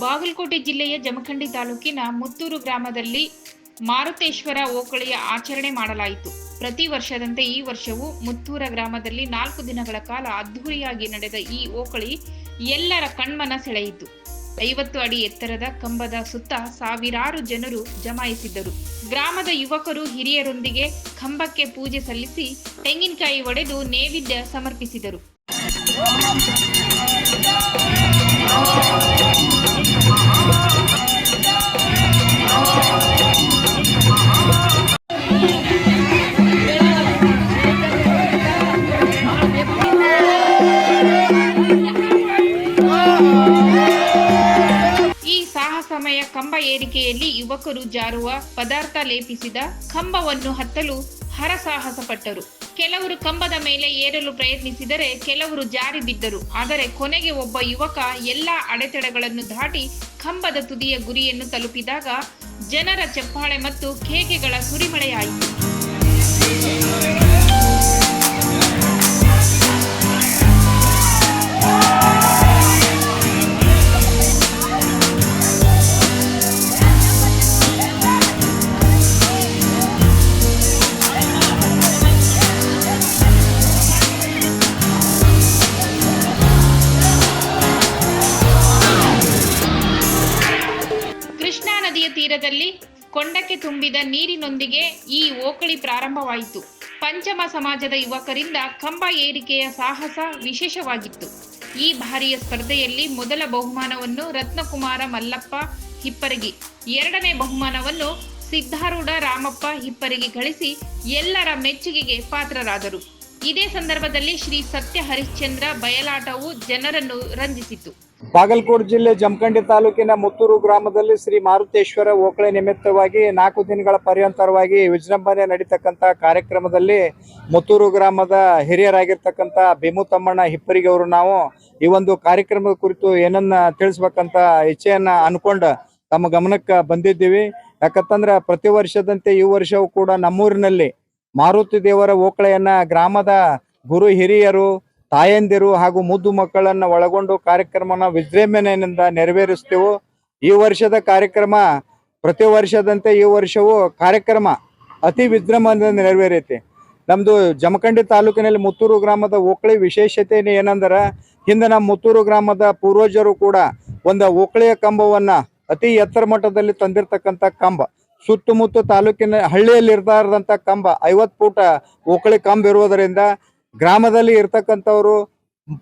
ಬಾಗಲಕೋಟೆ ಜಿಲ್ಲೆಯ ಜಮಖಂಡಿ ತಾಲೂಕಿನ ಮುತ್ತೂರು ಗ್ರಾಮದಲ್ಲಿ ಮಾರುತೇಶ್ವರ ಓಕಳಿಯ ಆಚರಣೆ ಮಾಡಲಾಯಿತು. ಪ್ರತಿ ವರ್ಷದಂತೆ ಈ ವರ್ಷವೂ ಮುತ್ತೂರ ಗ್ರಾಮದಲ್ಲಿ ನಾಲ್ಕು ದಿನಗಳ ಕಾಲ ಅದ್ಧೂರಿಯಾಗಿ ನಡೆದ ಈ ಓಕಳಿ ಎಲ್ಲರ ಕಣ್ಮನ ಸೆಳೆಯಿತು. ಐವತ್ತು ಅಡಿ ಎತ್ತರದ ಕಂಬದ ಸುತ್ತ ಸಾವಿರಾರು ಜನರು ಜಮಾಯಿಸಿದ್ದರು. ಗ್ರಾಮದ ಯುವಕರು ಹಿರಿಯರೊಂದಿಗೆ ಕಂಬಕ್ಕೆ ಪೂಜೆ ಸಲ್ಲಿಸಿ ತೆಂಗಿನಕಾಯಿ ಒಡೆದು ನೈವೇದ್ಯ ಸಮರ್ಪಿಸಿದರು. ಕಂಬ ಏರಿಕೆಯಲ್ಲಿ ಯುವಕರು ಜಾರುವ ಪದಾರ್ಥ ಲೇಪಿಸಿದ ಕಂಬವನ್ನು ಹತ್ತಲು ಹರಸಾಹಸ ಪಟ್ಟರು ಕೆಲವರು ಕಂಬದ ಮೇಲೆ ಏರಲು ಪ್ರಯತ್ನಿಸಿದರೆ ಕೆಲವರು ಜಾರಿ ಬಿದ್ದರು. ಆದರೆ ಕೊನೆಗೆ ಒಬ್ಬ ಯುವಕ ಎಲ್ಲ ಅಡೆತಡೆಗಳನ್ನು ದಾಟಿ ಕಂಬದ ತುದಿಯ ಗುರಿಯನ್ನು ತಲುಪಿದಾಗ ಜನರ ಚಪ್ಪಾಳೆ ಮತ್ತು ಕೇಕೆಗಳ ಸುರಿಮಳೆಯಾಯಿತು. ನದಿಯ ತೀರದಲ್ಲಿ ಕೊಂಡಕ್ಕೆ ತುಂಬಿದ ನೀರಿನೊಂದಿಗೆ ಈ ಓಕಳಿ ಪ್ರಾರಂಭವಾಯಿತು. ಪಂಚಮ ಸಮಾಜದ ಯುವಕರಿಂದ ಕಂಬ ಏರಿಕೆಯ ಸಾಹಸ ವಿಶೇಷವಾಗಿತ್ತು. ಈ ಬಾರಿಯ ಸ್ಪರ್ಧೆಯಲ್ಲಿ ಮೊದಲ ಬಹುಮಾನವನ್ನು ರತ್ನಕುಮಾರ ಮಲ್ಲಪ್ಪ ಹಿಪ್ಪರಗಿ, ಎರಡನೇ ಬಹುಮಾನವನ್ನು ಸಿದ್ಧಾರೂಢ ರಾಮಪ್ಪ ಹಿಪ್ಪರಗಿ ಗಳಿಸಿ ಎಲ್ಲರ ಮೆಚ್ಚುಗೆಗೆ ಪಾತ್ರರಾದರು. ಇದೇ ಸಂದರ್ಭದಲ್ಲಿ ಶ್ರೀ ಸತ್ಯ ಹರಿಶ್ಚಂದ್ರ ಬಯಲಾಟವು ಜನರನ್ನು ರಂಜಿಸಿತು. ಬಾಗಲಕೋಟ್ ಜಿಲ್ಲೆ ಜಮಖಂಡಿ ತಾಲೂಕಿನ ಮುತ್ತೂರು ಗ್ರಾಮದಲ್ಲಿ ಶ್ರೀ ಮಾರುತೇಶ್ವರ ಓಕಳೆ ನಿಮಿತ್ತವಾಗಿ ನಾಲ್ಕು ದಿನಗಳ ಪರ್ಯಂತರವಾಗಿ ವಿಜೃಂಭಣೆ ನಡೀತಕ್ಕಂಥ ಕಾರ್ಯಕ್ರಮದಲ್ಲಿ ಮುತ್ತೂರು ಗ್ರಾಮದ ಹಿರಿಯರಾಗಿರ್ತಕ್ಕಂಥ ಭೀಮು ತಮ್ಮಣ್ಣ ಹಿಪ್ಪರಿಗೆ ಅವರು ನಾವು ಈ ಒಂದು ಕಾರ್ಯಕ್ರಮದ ಕುರಿತು ಏನನ್ನ ತಿಳಿಸ್ಬೇಕಂತ ಇಚ್ಛೆಯನ್ನ ಅನ್ಕೊಂಡು ತಮ್ಮ ಗಮನಕ್ಕೆ ಬಂದಿದ್ದೀವಿ. ಯಾಕಂತಂದ್ರೆ ಪ್ರತಿ ವರ್ಷದಂತೆ ಈ ವರ್ಷವೂ ಕೂಡ ನಮ್ಮೂರಿನಲ್ಲಿ ಮಾರುತಿ ದೇವರ ಓಕಳೆಯನ್ನ ಗ್ರಾಮದ ಗುರು ಹಿರಿಯರು, ತಾಯಂದಿರು ಹಾಗೂ ಮುದ್ದು ಮಕ್ಕಳನ್ನ ಒಳಗೊಂಡು ಕಾರ್ಯಕ್ರಮನ ವಿಜೃಂಭಣೆಯಿಂದ ನೆರವೇರಿಸ್ತೇವೆ. ಈ ವರ್ಷದ ಕಾರ್ಯಕ್ರಮ ಪ್ರತಿ ವರ್ಷದಂತೆ ಈ ವರ್ಷವೂ ಕಾರ್ಯಕ್ರಮ ಅತಿ ವಿಜೃಂಭಣೆಯಿಂದ ನೆರವೇರೈತಿ. ನಮ್ದು ಜಮಖಂಡಿ ತಾಲೂಕಿನಲ್ಲಿ ಮುತ್ತೂರು ಗ್ರಾಮದ ಓಕಳಿ ವಿಶೇಷತೆ ಏನಂದ್ರ, ಹಿಂದೆ ನಮ್ಮ ಮುತ್ತೂರು ಗ್ರಾಮದ ಪೂರ್ವಜರು ಕೂಡ ಒಂದು ಓಕಳಿಯ ಕಂಬವನ್ನ ಅತಿ ಎತ್ತರ ಮಟ್ಟದಲ್ಲಿ ತಂದಿರತಕ್ಕಂಥ ಕಂಬ. ಸುತ್ತಮುತ್ತ ತಾಲೂಕಿನ ಹಳ್ಳಿಯಲ್ಲಿ ಇರ್ತಾರದಂತ ಕಂಬ. ಐವತ್ತು ಫೂಟ ಓಕಳಿ ಕಂಬ ಇರುವುದರಿಂದ ಗ್ರಾಮದಲ್ಲಿ ಇರ್ತಕ್ಕಂಥವ್ರು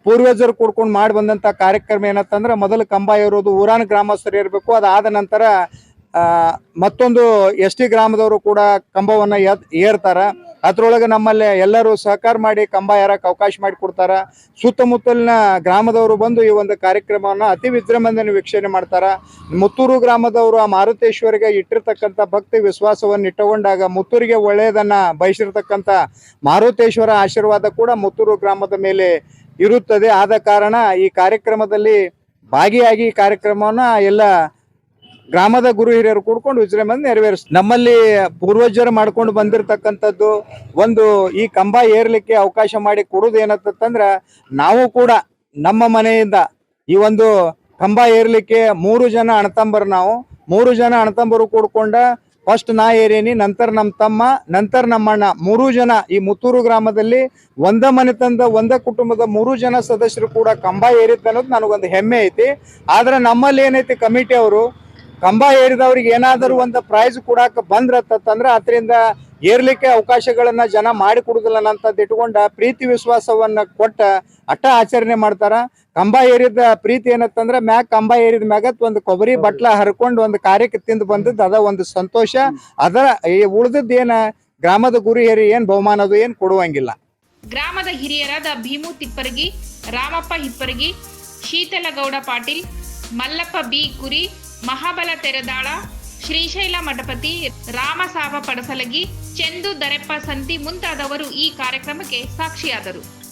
ಪೂರ್ವಜರು ಕೂಡ್ಕೊಂಡು ಮಾಡಿ ಬಂದಂತ ಕಾರ್ಯಕ್ರಮ ಏನತ್ತಂದ್ರೆ ಮೊದಲು ಕಂಬ ಇರೋದು ಊರಾನ ಗ್ರಾಮಸ್ಥರು ಇರಬೇಕು. ಅದಾದ ನಂತರ ಮತ್ತೊಂದು ಎಸ್ ಟಿ ಗ್ರಾಮದವರು ಕೂಡ ಕಂಬವನ್ನ ಏರ್ತಾರ. ಅದ್ರೊಳಗೆ ನಮ್ಮಲ್ಲಿ ಎಲ್ಲರೂ ಸಹಕಾರ ಮಾಡಿ ಕಂಬ ಏರಕ್ಕೆ ಅವಕಾಶ ಮಾಡಿ ಕೊಡ್ತಾರ. ಸುತ್ತಮುತ್ತಲಿನ ಗ್ರಾಮದವರು ಬಂದು ಈ ಒಂದು ಕಾರ್ಯಕ್ರಮವನ್ನ ಅತಿ ವಿಜೃಂಭಣೆಯನ್ನು ವೀಕ್ಷಣೆ ಮಾಡ್ತಾರೆ. ಮುತ್ತೂರು ಗ್ರಾಮದವರು ಆ ಮಾರುತೇಶ್ವರಿಗೆ ಇಟ್ಟಿರ್ತಕ್ಕಂಥ ಭಕ್ತಿ ವಿಶ್ವಾಸವನ್ನು ಇಟ್ಟುಕೊಂಡಾಗ ಮುತ್ತೂರಿಗೆ ಒಳ್ಳೆಯದನ್ನ ಬಯಸಿರ್ತಕ್ಕಂಥ ಮಾರುತೇಶ್ವರ ಆಶೀರ್ವಾದ ಕೂಡ ಮುತ್ತೂರು ಗ್ರಾಮದ ಮೇಲೆ ಇರುತ್ತದೆ. ಆದ ಕಾರಣ ಈ ಕಾರ್ಯಕ್ರಮದಲ್ಲಿ ಭಾಗಿಯಾಗಿ ಕಾರ್ಯಕ್ರಮವನ್ನ ಎಲ್ಲ ಗ್ರಾಮದ ಗುರು ಹಿರಿಯರು ಕೂಡ್ಕೊಂಡು ವಿಜೃಂಭಣೆ ನೆರವೇರಿಸ ನಮ್ಮಲ್ಲಿ ಪೂರ್ವಜರು ಮಾಡ್ಕೊಂಡು ಬಂದಿರತಕ್ಕಂಥದ್ದು ಒಂದು ಈ ಕಂಬ ಏರ್ಲಿಕ್ಕೆ ಅವಕಾಶ ಮಾಡಿ ಕೊಡುದು ಏನಂತಂದ್ರ ನಾವು ಕೂಡ ನಮ್ಮ ಮನೆಯಿಂದ ಈ ಒಂದು ಕಂಬ ಏರ್ಲಿಕ್ಕೆ ಮೂರು ಜನ ಅಣತಂಬರು ನಾವು. ಮೂರು ಜನ ಅಣ್ಣತಂಬರು ಕೂಡ್ಕೊಂಡ ಫಸ್ಟ್ ನಾ ಏರೇನಿ, ನಂತರ ನಮ್ಮ ತಮ್ಮ, ನಂತರ ನಮ್ಮ ಅಣ್ಣ. ಮೂರು ಜನ ಈ ಮುತ್ತೂರು ಗ್ರಾಮದಲ್ಲಿ ಒಂದ ಮನೆತನದ ಒಂದ ಕುಟುಂಬದ ಮೂರು ಜನ ಸದಸ್ಯರು ಕೂಡ ಕಂಬ ಏರಿತ್ತು ಅನ್ನೋದು ನನಗೊಂದು ಹೆಮ್ಮೆ ಐತಿ. ಆದ್ರೆ ನಮ್ಮಲ್ಲಿ ಏನೈತಿ ಕಮಿಟಿ ಅವರು ಕಂಬ ಏರಿದವ್ರಿಗೆ ಏನಾದರೂ ಒಂದು ಪ್ರೈಸ್ ಕೊಡಾಕ ಬಂದ್ರತ್ತಂದ್ರೆ ಅದರಿಂದ ಏರ್ಲಿಕ್ಕೆ ಅವಕಾಶಗಳನ್ನ ಜನ ಮಾಡಿ ಕೊಡುದಿಲ್ಲ ಅಂತದ್ದು ಇಟ್ಕೊಂಡ ಪ್ರೀತಿ ವಿಶ್ವಾಸವನ್ನ ಕೊಟ್ಟ ಅಟ್ಟ ಆಚರಣೆ ಮಾಡ್ತಾರ. ಕಂಬ ಏರಿದ ಪ್ರೀತಿ ಏನತ್ತಂದ್ರ ಮ್ಯಾಗ ಕಂಬ ಏರಿದ ಮ್ಯಾಗತ್ ಒಂದು ಕೊಬ್ಬರಿ ಬಟ್ಲ ಹರ್ಕೊಂಡು ಒಂದು ಕಾರ್ಯಕ್ಕೆ ತಿಂದು ಬಂದದ್ದು ಅದ ಒಂದು ಸಂತೋಷ. ಅದರ ಉಳಿದದ್ದು ಉಳ್ದದ್ದು ಏನ ಗ್ರಾಮದ ಗುರಿ ಹಿರಿ ಏನ್ ಬಹುಮಾನ ಅದು ಏನ್ ಕೊಡುವಂಗಿಲ್ಲ. ಗ್ರಾಮದ ಹಿರಿಯರಾದ ಭೀಮು ತಿಪ್ಪರಗಿ ರಾಮಪ್ಪ ಹಿಪ್ಪರಗಿ ಶೀತಲಗೌಡ ಪಾಟೀಲ್ ಮಲ್ಲಪ್ಪ ಬಿ ಕುರಿ ಮಹಾಬಲ ತೆರೆದಾಳ ಶ್ರೀಶೈಲ ಮಠಪತಿ ರಾಮಸಾಬ ಪಡಸಲಗಿ ಚೆಂದು ದರೆಪ್ಪ ಸಂತಿ ಮುಂತಾದವರು ಈ ಕಾರ್ಯಕ್ರಮಕ್ಕೆ ಸಾಕ್ಷಿಯಾದರು.